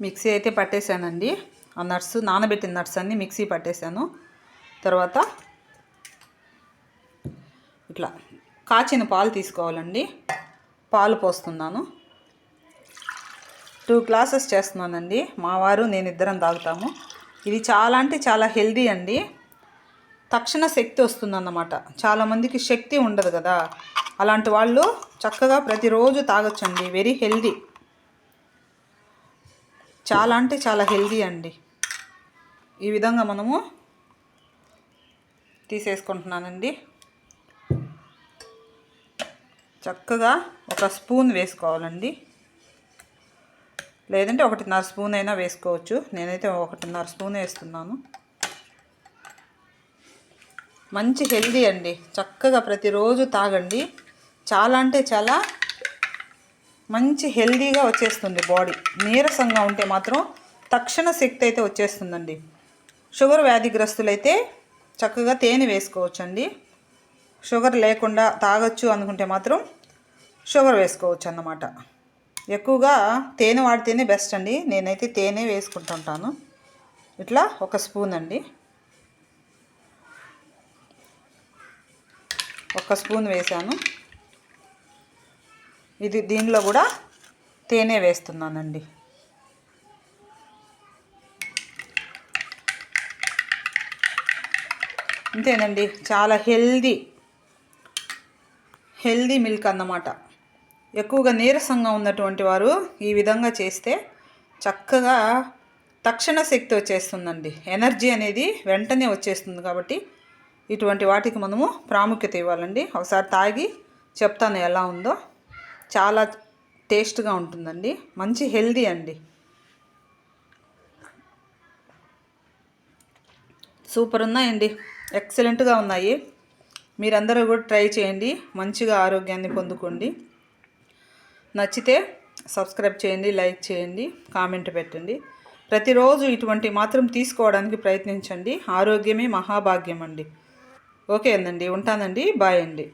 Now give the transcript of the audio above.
Mixie అయితే పట్టేశానండి ఆ nuts నానబెట్టిన నట్స్ అన్నీ మిక్సీ పట్టేశాను తర్వాత ఇట్లా కాచిన పాలు తీసుకోవాలండి. పాలు పోస్తున్నాను. టూ గ్లాసెస్ చేస్తున్నానండి. మా వారు నేను ఇద్దరం తాగుతాము. ఇది చాలా అంటే చాలా హెల్దీ అండి. తక్షణ శక్తి వస్తుందన్నమాట. చాలామందికి శక్తి ఉండదు కదా. అలాంటి వాళ్ళు చక్కగా ప్రతిరోజు తాగొచ్చండి. వెరీ హెల్దీ చాలా అంటే చాలా హెల్దీ అండి. ఈ విధంగా మనము తీసేసుకుంటున్నానండి. చక్కగా ఒక స్పూన్ వేసుకోవాలండి. లేదంటే ఒకటిన్నర స్పూన్ అయినా వేసుకోవచ్చు. నేనైతే ఒకటిన్నర స్పూన్ వేస్తున్నాను. మంచి హెల్దీ అండి. చక్కగా ప్రతిరోజు తాగండి. చాలా అంటే చాలా మంచి హెల్దీగా వచ్చేస్తుంది బాడీ. నీరసంగా ఉంటే మాత్రం తక్షణ శక్తి అయితే వచ్చేస్తుందండి. షుగర్ వ్యాధిగ్రస్తులైతే చక్కగా తేనె వేసుకోవచ్చండి. షుగర్ లేకుండా తాగొచ్చు అనుకుంటే మాత్రం షుగర్ వేసుకోవచ్చు అన్నమాట ఎక్కువగా తేనె వాడితేనే బెస్ట్ అండి. నేనైతే తేనె వేసుకుంటుంటాను. ఇట్లా ఒక స్పూన్ అండి. ఒక స్పూన్ వేసాను ఇది దీనిలో కూడా తేనె వేస్తున్నానండి. అంతేనండి చాలా హెల్దీ హెల్దీ మిల్క్ అన్నమాట. ఎక్కువగా నీరసంగా ఉన్నటువంటి వారు ఈ విధంగా చేస్తే చక్కగా తక్షణ శక్తి వచ్చేస్తుందండి. ఎనర్జీ అనేది వెంటనే వచ్చేస్తుంది కాబట్టి ఇటువంటి వాటికి మనము ప్రాముఖ్యత ఇవ్వాలండి. ఒకసారి తాగి చెప్తాను ఎలా ఉందో. చాలా టేస్ట్గా ఉంటుందండి. మంచి హెల్దీ అండి. సూపర్ ఉన్నాయండి. ఎక్సలెంట్గా ఉన్నాయి. మీరందరూ కూడా ట్రై చేయండి. మంచిగా ఆరోగ్యాన్ని పొందుకోండి. నచ్చితే సబ్స్క్రైబ్ చేయండి లైక్ చేయండి కామెంట్ పెట్టండి. ప్రతిరోజు ఇటువంటి మాత్రం తీసుకోవడానికి ప్రయత్నించండి. ఆరోగ్యమే మహాభాగ్యం అండి ఓకే అండి ఉంటానండి. బాయ్ అండి.